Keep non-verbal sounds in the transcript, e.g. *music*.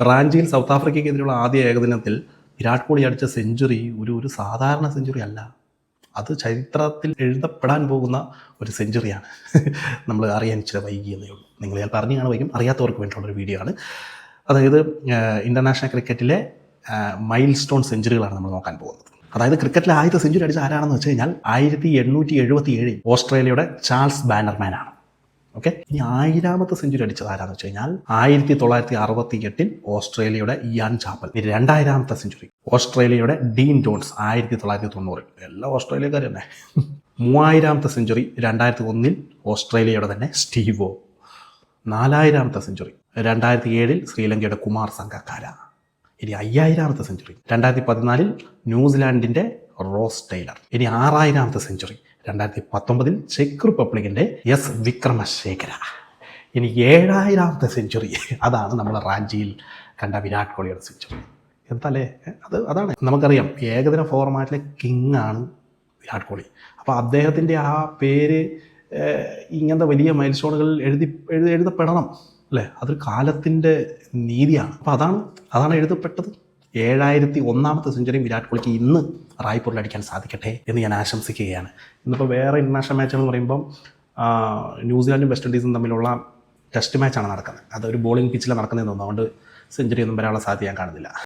റാഞ്ചിയിൽ സൗത്ത് ആഫ്രിക്കയ്ക്കെതിരെയുള്ള ആദ്യ ഏകദിനത്തിൽ വിരാട് കോഹ്ലി അടിച്ച സെഞ്ചുറി ഒരു ഒരു സാധാരണ സെഞ്ചുറി അല്ല. അത് ചരിത്രത്തിൽ എഴുതപ്പെടാൻ പോകുന്ന ഒരു സെഞ്ചുറിയാണ്. നമ്മൾ അറിയാൻ ഇച്ചിരി വൈകിയതേ ഉള്ളൂ. നിങ്ങൾ ചിലപ്പോൾ അറിഞ്ഞു കാണുമായിരിക്കും. അറിയാത്തവർക്ക് വേണ്ടിയിട്ടുള്ള ഒരു വീഡിയോ ആണ്. അതായത് ഇന്റർനാഷണൽ ക്രിക്കറ്റിലെ മൈൽ സ്റ്റോൺ സെഞ്ചുറികളാണ് നമ്മൾ നോക്കാൻ പോകുന്നത്. അതായത് ക്രിക്കറ്റിലെ ആദ്യത്തെ സെഞ്ചുറി അടിച്ച ആരാണെന്ന് വെച്ച് കഴിഞ്ഞാൽ ആയിരത്തി എണ്ണൂറ്റി എഴുപത്തി ഏഴിൽ ഓസ്ട്രേലിയയുടെ ചാൾസ് ബാനർമാൻ ആണ് ഓക്കെ? ഇനി ആയിരാമത്തെ സെഞ്ചുറി അടിച്ചത് ആരാന്ന് വെച്ച് കഴിഞ്ഞാൽ ആയിരത്തി തൊള്ളായിരത്തി അറുപത്തി എട്ടിൽ ഓസ്ട്രേലിയയുടെ ഇയാൻ ചാപ്പൽ. ഇനി രണ്ടായിരാമത്തെ സെഞ്ചുറി ഓസ്ട്രേലിയയുടെ ഡീൻ ജോൺസ് ആയിരത്തി തൊള്ളായിരത്തി തൊണ്ണൂറിൽ എല്ലാ ഓസ്ട്രേലിയക്കാരും തന്നെ *laughs* മൂവായിരാമത്തെ സെഞ്ചുറി രണ്ടായിരത്തി ഒന്നിൽ ഓസ്ട്രേലിയയുടെ തന്നെ സ്റ്റീവോ നാലായിരാമത്തെ സെഞ്ചുറി രണ്ടായിരത്തി ഏഴിൽ ശ്രീലങ്കയുടെ കുമാർ സംഘക്കാര ഇനി അയ്യായിരാമത്തെ സെഞ്ചുറി രണ്ടായിരത്തി പതിനാലിൽ ന്യൂസിലാൻഡിന്റെ റോസ് ടൈലർ. ഇനി ആറായിരാമത്തെ സെഞ്ചുറി രണ്ടായിരത്തി പത്തൊമ്പതിൽ ചെക്ക് റിപ്പബ്ലിക്കിന്റെ എസ് വിക്രമശേഖര. ഇനി ഏഴായിരാമത്തെ സെഞ്ചുറി. അതാണ് നമ്മൾ റാഞ്ചിയിൽ കണ്ട വിരാട് കോഹ്ലിയുടെ സെഞ്ചുറി. എന്തല്ലേ അത് അതാണ്. നമുക്കറിയാം ഏകദിന ഫോർമാറ്റിലെ കിങ് ആണ് വിരാട് കോഹ്ലി. അപ്പോൾ അദ്ദേഹത്തിന്റെ ആ പേര് ഇങ്ങനത്തെ വലിയ മൈൽ എഴുതി എഴുതി എഴുതപ്പെടണം അല്ലേ? അതൊരു കാലത്തിന്റെ നീതിയാണ്. അപ്പോൾ അതാണ് അതാണ് എഴുതപ്പെട്ടത്. ഏഴായിരത്തി ഒന്നാമത്തെ സെഞ്ചുറിയും വിരാട് കോഹ്ലിക്ക് ഇന്ന് റായ്പൂരിൽ അടിക്കാൻ സാധിക്കട്ടെ എന്ന് ഞാൻ ആശംസിക്കുകയാണ്. ഇന്നിപ്പോൾ വേറെ ഇന്റർനാഷണൽ മാച്ചുകൾ എന്ന് പറയുമ്പം ന്യൂസിലാൻഡും വെസ്റ്റ് ഇൻഡീസും തമ്മിലുള്ള ടെസ്റ്റ് മാച്ചാണ് നടക്കുന്നത്. അതൊരു ബോളിംഗ് പിച്ചിൽ നടക്കുന്നതെന്ന് തോന്നുന്നു. അതുകൊണ്ട് സെഞ്ചുറി ഒന്നും വരാനുള്ള സാധ്യത ഞാൻ കാണുന്നില്ല.